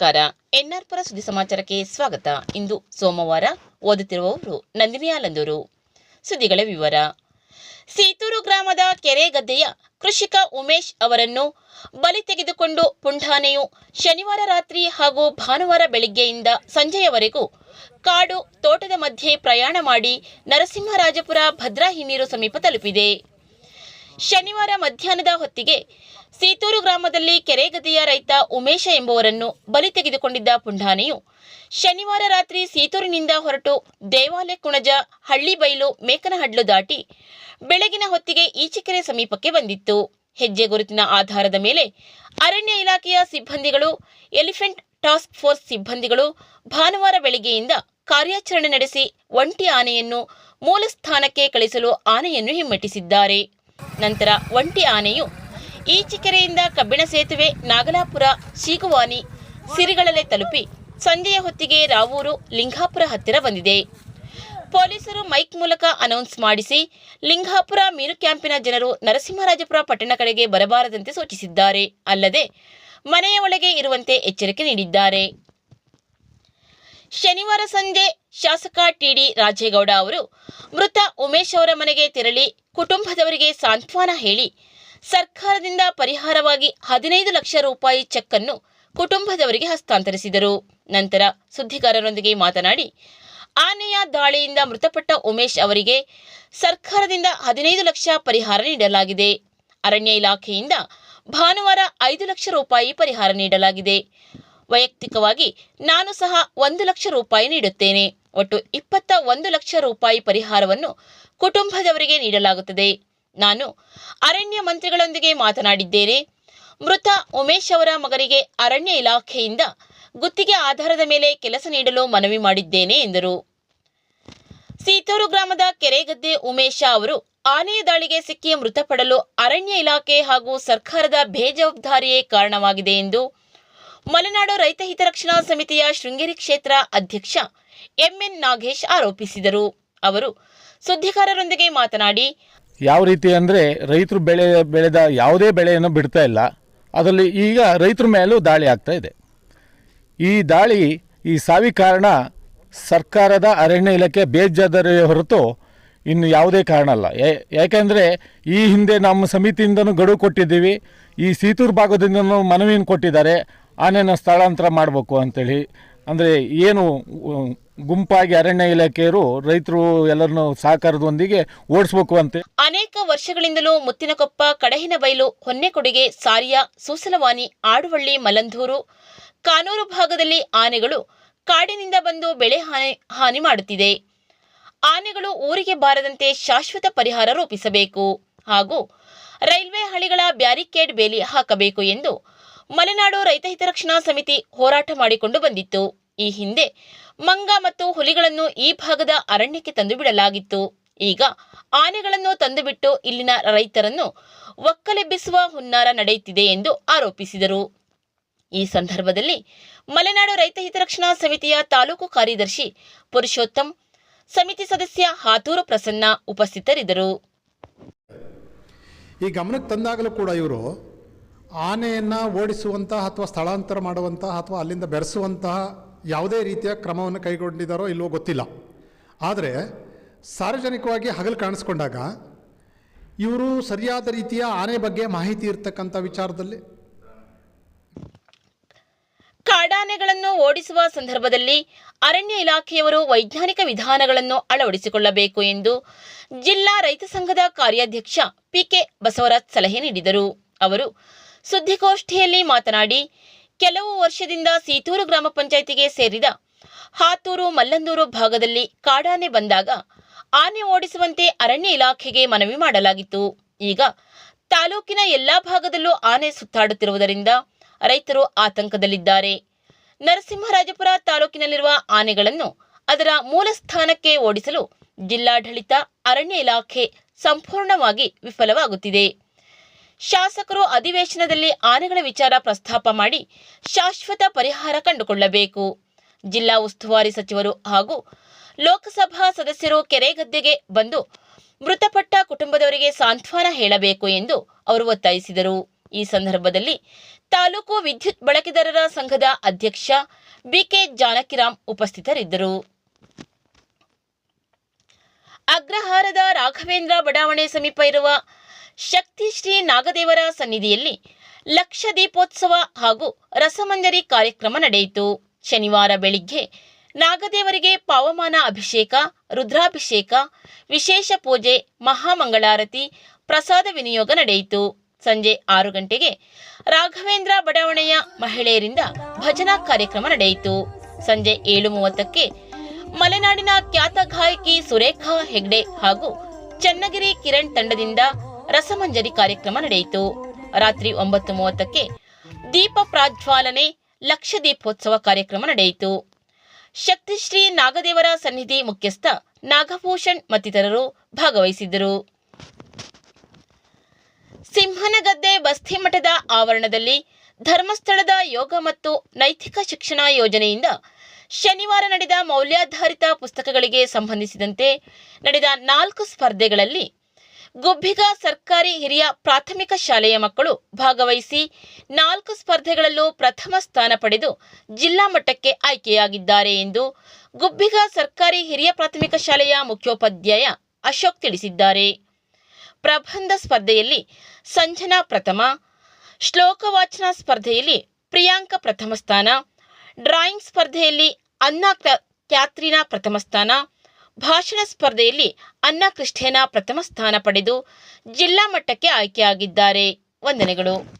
ನಮಸ್ಕಾರ. ಎನ್ಆರ್ ಪರ ಸುದ್ದಿ ಸಮಾಚಾರಕ್ಕೆ ಸ್ವಾಗತ. ಇಂದು ಸೋಮವಾರ ಓದುತ್ತಿರುವವರು ನಂದಿನಿ ಆಲಂದೂರು. ಸುದ್ದಿಗಳ ವಿವರ. ಸೀತೂರು ಗ್ರಾಮದ ಕೆರೆ ಗದ್ದೆಯ ಕೃಷಿಕ ಉಮೇಶ್ ಅವರನ್ನು ಬಲಿ ತೆಗೆದುಕೊಂಡು ಪುಂಠಾನೆಯು ಶನಿವಾರ ರಾತ್ರಿ ಹಾಗೂ ಭಾನುವಾರ ಬೆಳಿಗ್ಗೆಯಿಂದ ಸಂಜೆಯವರೆಗೂ ಕಾಡು, ತೋಟದ ಮಧ್ಯೆ ಪ್ರಯಾಣ ಮಾಡಿ ನರಸಿಂಹರಾಜಪುರ ಭದ್ರಾ ಹಿನ್ನೀರು ಸಮೀಪ ತಲುಪಿದೆ. ಶನಿವಾರ ಮಧ್ಯಾಹ್ನದ ಹೊತ್ತಿಗೆ ಸೀತೂರು ಗ್ರಾಮದಲ್ಲಿ ಕೆರೆಗದಿಯ ರೈತ ಉಮೇಶ ಎಂಬುವರನ್ನು ಬಲಿ ತೆಗೆದುಕೊಂಡಿದ್ದ ಪುಂಡಾನೆಯು ಶನಿವಾರ ರಾತ್ರಿ ಸೀತೂರಿನಿಂದ ಹೊರಟು ದೇವಾಲಯ ಕುಣಜ ಹಳ್ಳಿಬೈಲು ಮೇಕನಹಡ್ಲು ದಾಟಿ ಬೆಳಗಿನ ಹೊತ್ತಿಗೆ ಈಚೆಕೆರೆ ಸಮೀಪಕ್ಕೆ ಬಂದಿತ್ತು. ಹೆಜ್ಜೆ ಗುರುತಿನ ಆಧಾರದ ಮೇಲೆ ಅರಣ್ಯ ಇಲಾಖೆಯ ಸಿಬ್ಬಂದಿಗಳು, ಎಲಿಫೆಂಟ್ ಟಾಸ್ಕ್ ಫೋರ್ಸ್ ಸಿಬ್ಬಂದಿಗಳು ಭಾನುವಾರ ಬೆಳಗ್ಗೆಯಿಂದ ಕಾರ್ಯಾಚರಣೆ ನಡೆಸಿ ಒಂಟಿ ಆನೆಯನ್ನು ಮೂಲ ಸ್ಥಾನಕ್ಕೆ ಕಳಿಸಲು ಆನೆಯನ್ನು ಹಿಮ್ಮೆಟ್ಟಿಸಿದ್ದಾರೆ. ನಂತರ ಒಂಟಿ ಆನೆಯು ಈಚಿಕೆರೆಯಿಂದ ಕಬ್ಬಿಣ ಸೇತುವೆ, ನಾಗಲಾಪುರ ಶೀಗುವಾನಿ ಸಿರಿಗಳಲ್ಲೇ ತಲುಪಿ ಸಂಜೆಯ ಹೊತ್ತಿಗೆ ರಾವೂರು, ಲಿಂಗಾಪುರ ಹತ್ತಿರ ಬಂದಿದೆ. ಪೊಲೀಸರು ಮೈಕ್ ಮೂಲಕ ಅನೌನ್ಸ್ ಮಾಡಿಸಿ ಲಿಂಗಾಪುರ ಮೀನು ಕ್ಯಾಂಪಿನ ಜನರು ನರಸಿಂಹರಾಜಪುರ ಪಟ್ಟಣ ಕಡೆಗೆ ಬರಬಾರದಂತೆ ಸೂಚಿಸಿದ್ದಾರೆ. ಅಲ್ಲದೆ ಮನೆಯ ಒಳಗೆ ಇರುವಂತೆ ಎಚ್ಚರಿಕೆ ನೀಡಿದ್ದಾರೆ. ಶನಿವಾರ ಸಂಜೆ ಶಾಸಕ ಟಿಡಿ ರಾಜೇಗೌಡ ಅವರು ಮೃತ ಉಮೇಶ್ ಅವರ ಮನೆಗೆ ತೆರಳಿ ಕುಟುಂಬದವರಿಗೆ ಸಾಂತ್ವನ ಹೇಳಿ ಸರ್ಕಾರದಿಂದ ಪರಿಹಾರವಾಗಿ ಹದಿನೈದು ಲಕ್ಷ ರೂಪಾಯಿ ಚೆಕ್ ಅನ್ನು ಕುಟುಂಬದವರಿಗೆ ಹಸ್ತಾಂತರಿಸಿದರು. ನಂತರ ಸುದ್ದಿಗಾರರೊಂದಿಗೆ ಮಾತನಾಡಿ, ಆನೆಯ ದಾಳಿಯಿಂದ ಮೃತಪಟ್ಟ ಉಮೇಶ್ ಅವರಿಗೆ ಸರ್ಕಾರದಿಂದ ಹದಿನೈದು ಲಕ್ಷ ಪರಿಹಾರ ನೀಡಲಾಗಿದೆ. ಅರಣ್ಯ ಇಲಾಖೆಯಿಂದ ಭಾನುವಾರ ಐದು ಲಕ್ಷ ರೂಪಾಯಿ ಪರಿಹಾರ ನೀಡಲಾಗಿದೆ. ವೈಯಕ್ತಿಕವಾಗಿ ನಾನು ಸಹ ಒಂದು ಲಕ್ಷ ರೂಪಾಯಿ ನೀಡುತ್ತೇನೆ. ಒಟ್ಟು ಇಪ್ಪತ್ತ ಒಂದು ಲಕ್ಷ ರೂಪಾಯಿ ಪರಿಹಾರವನ್ನು ಕುಟುಂಬದವರಿಗೆ ನೀಡಲಾಗುತ್ತದೆ. ನಾನು ಅರಣ್ಯ ಮಂತ್ರಿಗಳೊಂದಿಗೆ ಮಾತನಾಡಿದ್ದೇನೆ. ಮೃತ ಉಮೇಶ್ ಅವರ ಮಗನಿಗೆ ಅರಣ್ಯ ಇಲಾಖೆಯಿಂದ ಗುತ್ತಿಗೆ ಆಧಾರದ ಮೇಲೆ ಕೆಲಸ ನೀಡಲು ಮನವಿ ಮಾಡಿದ್ದೇನೆ, ಎಂದರು. ಸೀತೂರು ಗ್ರಾಮದ ಕೆರೆಗದ್ದೆ ಉಮೇಶ ಅವರು ಆನೆಯ ದಾಳಿಗೆ ಸಿಕ್ಕಿ ಮೃತಪಡಲು ಅರಣ್ಯ ಇಲಾಖೆ ಹಾಗೂ ಸರ್ಕಾರದ ಬೇಜವಾಬ್ದಾರಿಯೇ ಕಾರಣವಾಗಿದೆ, ಎಂದು ಮಲೆನಾಡು ರೈತ ಹಿತರಕ್ಷಣಾ ಸಮಿತಿಯ ಶೃಂಗೇರಿ ಕ್ಷೇತ್ರ ಅಧ್ಯಕ್ಷ ಎಂಎನ್ ನಾಗೇಶ್ ಆರೋಪಿಸಿದರು. ಅವರು ಸುದ್ದಿಗಾರರೊಂದಿಗೆ ಮಾತನಾಡಿ, ಯಾವ ರೀತಿ ಅಂದರೆ ರೈತರು ಬೆಳೆ, ಬೆಳೆದ ಯಾವುದೇ ಬೆಳೆಯನ್ನು ಬಿಡ್ತಾ ಇಲ್ಲ. ಅದರಲ್ಲಿ ಈಗ ರೈತರ ಮೇಲೂ ದಾಳಿ ಆಗ್ತಾ ಇದೆ. ಈ ದಾಳಿ ಈ ಸಾವಿ ಕಾರಣ ಸರ್ಕಾರದ ಅರಣ್ಯ ಇಲಾಖೆ ಬೇಜವಾಬ್ದಾರಿ ಹೊರತು ಇನ್ನು ಯಾವುದೇ ಕಾರಣ ಅಲ್ಲ. ಯಾಕೆಂದರೆ ಈ ಹಿಂದೆ ನಮ್ಮ ಸಮಿತಿಯಿಂದನೂ ಗಡುವು ಕೊಟ್ಟಿದ್ದೀವಿ. ಈ ಸೀತೂರು ಭಾಗದಿಂದನೂ ಮನವಿಯನ್ನು ಕೊಟ್ಟಿದ್ದಾರೆ. ಆನೆನ ಸ್ಥಳಾಂತರ ಮಾಡಬೇಕು ಅಂತೇಳಿ. ಅಂದರೆ ಏನು ಗುಂಪಾಗಿ ಅರಣ್ಯ ಇಲಾಖೆಯರು ರೈತರು ಎಲ್ಲರನ್ನು ಸಹಕಾರದೊಂದಿಗೆ ಓಡಿಸ್ಬೇಕು ಅಂತ ಅನೇಕ ವರ್ಷಗಳಿಂದಲೂ ಮುತ್ತಿನಕೊಪ್ಪ ಕಡಹಿನಬೈಲು ಹೊನ್ನೆಕೊಡಿಗೆ, ಸಾರಿಯ, ಸೂಸಲವಾನಿ, ಆಡುವಳ್ಳಿ, ಮಲಂದೂರು, ಕಾನೂರು ಭಾಗದಲ್ಲಿ ಆನೆಗಳು ಕಾಡಿನಿಂದ ಬಂದು ಬೆಳೆ ಹಾನಿ ಹಾನಿ ಮಾಡುತ್ತಿದೆ. ಆನೆಗಳು ಊರಿಗೆ ಬಾರದಂತೆ ಶಾಶ್ವತ ಪರಿಹಾರ ರೂಪಿಸಬೇಕು ಹಾಗೂ ರೈಲ್ವೆ ಹಳಿಗಳ ಬ್ಯಾರಿಕೇಡ್ ಬೇಲಿ ಹಾಕಬೇಕು ಎಂದು ಮಲೆನಾಡು ರೈತ ಹಿತರಕ್ಷಣಾ ಸಮಿತಿ ಹೋರಾಟ ಮಾಡಿಕೊಂಡು ಬಂದಿತ್ತು. ಈ ಹಿಂದೆ ಮಂಗ ಮತ್ತು ಹುಲಿಗಳನ್ನು ಈ ಭಾಗದ ಅರಣ್ಯಕ್ಕೆ ತಂದು ಬಿಡಲಾಗಿತ್ತು ಈಗ ಆನೆಗಳನ್ನು ತಂದುಬಿಟ್ಟು ಇಲ್ಲಿನ ರೈತರನ್ನು ಒಕ್ಕಲೆಬ್ಬಿಸುವ ಹುನ್ನಾರ ನಡೆಯುತ್ತಿದೆ ಎಂದು ಆರೋಪಿಸಿದರು. ಈ ಸಂದರ್ಭದಲ್ಲಿ ಮಲೆನಾಡು ರೈತ ಹಿತರಕ್ಷಣಾ ಸಮಿತಿಯ ತಾಲೂಕು ಕಾರ್ಯದರ್ಶಿ ಪುರುಷೋತ್ತಮ್, ಸಮಿತಿ ಸದಸ್ಯ ಹಾತೂರು ಪ್ರಸನ್ನ ಉಪಸ್ಥಿತರಿದ್ದರು. ಈ ಗಮನಕ್ಕೆ ತಂದಾಗಲೂ ಕೂಡ ಇವರು ಆನೆಯನ್ನು ಓಡಿಸುವಂತಹ ಅಥವಾ ಸ್ಥಳಾಂತರ ಮಾಡುವಂತಹ ಅಥವಾ ಅಲ್ಲಿಂದ ಬೆರೆಸುವಂತಹ ಯಾವುದೇ ರೀತಿಯ ಕ್ರಮವನ್ನು ಕೈಗೊಂಡಿದ್ದಾರೋ ಇಲ್ವೋ ಗೊತ್ತಿಲ್ಲ. ಆದರೆ ಸಾರ್ವಜನಿಕವಾಗಿ ಹಗಲು ಕಾಣಿಸ್ಕೊಂಡಾಗ ಇವರು ಸರಿಯಾದ ರೀತಿಯ ಆನೆ ಬಗ್ಗೆ ಮಾಹಿತಿ ಇರ್ತಕ್ಕಂಥ ವಿಚಾರದಲ್ಲಿ? ಕಾಡಾನೆಗಳನ್ನು ಓಡಿಸುವ ಸಂದರ್ಭದಲ್ಲಿ ಅರಣ್ಯ ಇಲಾಖೆಯವರು ವೈಜ್ಞಾನಿಕ ವಿಧಾನಗಳನ್ನು ಅಳವಡಿಸಿಕೊಳ್ಳಬೇಕು ಎಂದು ಜಿಲ್ಲಾ ರೈತ ಸಂಘದ ಕಾರ್ಯಾಧ್ಯಕ್ಷ ಪಿಕೆ ಬಸವರಾಜ್ ಸಲಹೆ ನೀಡಿದರು. ಅವರು ಸುದ್ದಿಗೋಷ್ಠಿಯಲ್ಲಿ ಮಾತನಾಡಿ, ಕೆಲವು ವರ್ಷದಿಂದ ಸೀತೂರು ಗ್ರಾಮ ಪಂಚಾಯಿತಿಗೆ ಸೇರಿದ ಹಾತೂರು ಮಲ್ಲಂದೂರು ಭಾಗದಲ್ಲಿ ಕಾಡಾನೆ ಬಂದಾಗ ಆನೆ ಓಡಿಸುವಂತೆ ಅರಣ್ಯ ಇಲಾಖೆಗೆ ಮನವಿ ಮಾಡಲಾಗಿತ್ತು. ಈಗ ತಾಲೂಕಿನ ಎಲ್ಲಾ ಭಾಗದಲ್ಲೂ ಆನೆ ಸುತ್ತಾಡುತ್ತಿರುವುದರಿಂದ ರೈತರು ಆತಂಕದಲ್ಲಿದ್ದಾರೆ. ನರಸಿಂಹರಾಜಪುರ ತಾಲೂಕಿನಲ್ಲಿರುವ ಆನೆಗಳನ್ನು ಅದರ ಮೂಲ ಸ್ಥಾನಕ್ಕೆ ಓಡಿಸಲು ಜಿಲ್ಲಾಡಳಿತ ಅರಣ್ಯ ಇಲಾಖೆ ಸಂಪೂರ್ಣವಾಗಿ ವಿಫಲವಾಗುತ್ತಿದೆ. ಶಾಸಕರು ಅಧಿವೇಶನದಲ್ಲಿ ಆನೆಗಳ ವಿಚಾರ ಪ್ರಸ್ತಾಪ ಮಾಡಿ ಶಾಶ್ವತ ಪರಿಹಾರ ಕಂಡುಕೊಳ್ಳಬೇಕು. ಜಿಲ್ಲಾ ಉಸ್ತುವಾರಿ ಸಚಿವರು ಹಾಗೂ ಲೋಕಸಭಾ ಸದಸ್ಯರು ಕೆರೆಗದ್ದೆಗೆ ಬಂದು ಮೃತಪಟ್ಟ ಕುಟುಂಬದವರಿಗೆ ಸಾಂತ್ವನ ಹೇಳಬೇಕು ಎಂದು ಅವರು ಒತ್ತಾಯಿಸಿದರು. ಈ ಸಂದರ್ಭದಲ್ಲಿ ತಾಲೂಕು ವಿದ್ಯುತ್ ಬಳಕೆದಾರರ ಸಂಘದ ಅಧ್ಯಕ್ಷ ಬಿಕೆ ಜಾನಕಿರಾಮ್ ಉಪಸ್ಥಿತರಿದ್ದರು. ಅಗ್ರಹಾರದ ರಾಘವೇಂದ್ರ ಬಡಾವಣೆ ಸಮೀಪ ಇರುವ ಶಕ್ತಿ ಶ್ರೀ ನಾಗದೇವರ ಸನ್ನಿಧಿಯಲ್ಲಿ ಲಕ್ಷ ದೀಪೋತ್ಸವ ಹಾಗೂ ರಸಮಂಜರಿ ಕಾರ್ಯಕ್ರಮ ನಡೆಯಿತು. ಶನಿವಾರ ಬೆಳಿಗ್ಗೆ ನಾಗದೇವರಿಗೆ ಪಾವಮಾನ ಅಭಿಷೇಕ, ರುದ್ರಾಭಿಷೇಕ, ವಿಶೇಷ ಪೂಜೆ, ಮಹಾಮಂಗಳಾರತಿ, ಪ್ರಸಾದ ವಿನಿಯೋಗ ನಡೆಯಿತು. ಸಂಜೆ ಆರು ಗಂಟೆಗೆ ರಾಘವೇಂದ್ರ ಬಡಾವಣೆಯ ಮಹಿಳೆಯರಿಂದ ಭಜನಾ ಕಾರ್ಯಕ್ರಮ ನಡೆಯಿತು. ಸಂಜೆ ಏಳು ಮೂವತ್ತಕ್ಕೆ ಮಲೆನಾಡಿನ ಖ್ಯಾತ ಗಾಯಕಿ ಸುರೇಖಾ ಹೆಗ್ಡೆ ಹಾಗೂ ಚನ್ನಗಿರಿ ಕಿರಣ್ ತಂಡದಿಂದ ರಸಮಂಜರಿ ಕಾರ್ಯಕ್ರಮ ನಡೆಯಿತು. ರಾತ್ರಿ ಒಂಬತ್ತು ಮೂವತ್ತಕ್ಕೆ ದೀಪ ಪ್ರಾಜ್ವಾಲನೆ ಲಕ್ಷ ದೀಪೋತ್ಸವ ಕಾರ್ಯಕ್ರಮ ನಡೆಯಿತು. ಶಕ್ತಿಶ್ರೀ ನಾಗದೇವರ ಸನ್ನಿಧಿ ಮುಖ್ಯಸ್ಥ ನಾಗಭೂಷಣ್ ಮತ್ತಿತರರು ಭಾಗವಹಿಸಿದ್ದರು. ಸಿಂಹನಗದ್ದೆ ಬಸ್ತಿಮಠದ ಆವರಣದಲ್ಲಿ ಧರ್ಮಸ್ಥಳದ ಯೋಗ ಮತ್ತು ನೈತಿಕ ಶಿಕ್ಷಣ ಯೋಜನೆಯಿಂದ ಶನಿವಾರ ನಡೆದ ಮೌಲ್ಯಾಧಾರಿತ ಪುಸ್ತಕಗಳಿಗೆ ಸಂಬಂಧಿಸಿದಂತೆ ನಡೆದ ನಾಲ್ಕು ಸ್ಪರ್ಧೆಗಳಲ್ಲಿ ಗುಬ್ಬಿಗ ಸರ್ಕಾರಿ ಹಿರಿಯ ಪ್ರಾಥಮಿಕ ಶಾಲೆಯ ಮಕ್ಕಳು ಭಾಗವಹಿಸಿ ನಾಲ್ಕು ಸ್ಪರ್ಧೆಗಳಲ್ಲೂ ಪ್ರಥಮ ಸ್ಥಾನ ಪಡೆದು ಜಿಲ್ಲಾ ಮಟ್ಟಕ್ಕೆ ಆಯ್ಕೆಯಾಗಿದ್ದಾರೆ ಎಂದು ಗುಬ್ಬಿಗ ಸರ್ಕಾರಿ ಹಿರಿಯ ಪ್ರಾಥಮಿಕ ಶಾಲೆಯ ಮುಖ್ಯೋಪಾಧ್ಯಾಯ ಅಶೋಕ್ ತಿಳಿಸಿದ್ದಾರೆ. ಪ್ರಬಂಧ ಸ್ಪರ್ಧೆಯಲ್ಲಿ ಸಂಜನಾ ಪ್ರಥಮ ಶ್ಲೋಕ ವಾಚನ ಸ್ಪರ್ಧೆಯಲ್ಲಿ ಪ್ರಿಯಾಂಕ ಪ್ರಥಮ ಸ್ಥಾನ, ಡ್ರಾಯಿಂಗ್ ಸ್ಪರ್ಧೆಯಲ್ಲಿ ಅನ್ನಾ ಕ್ಯಾತ್ರಿನಾ ಪ್ರಥಮ ಸ್ಥಾನ ಭಾಷಣ ಸ್ಪರ್ಧೆಯಲ್ಲಿ ಅನ್ನಾ ಕೃಷ್ಣೇನ ಪ್ರಥಮ ಸ್ಥಾನ ಪಡೆದು ಜಿಲ್ಲಾ ಮಟ್ಟಕ್ಕೆ ಆಯ್ಕೆಯಾಗಿದ್ದಾರೆ ವಂದನೆಗಳು.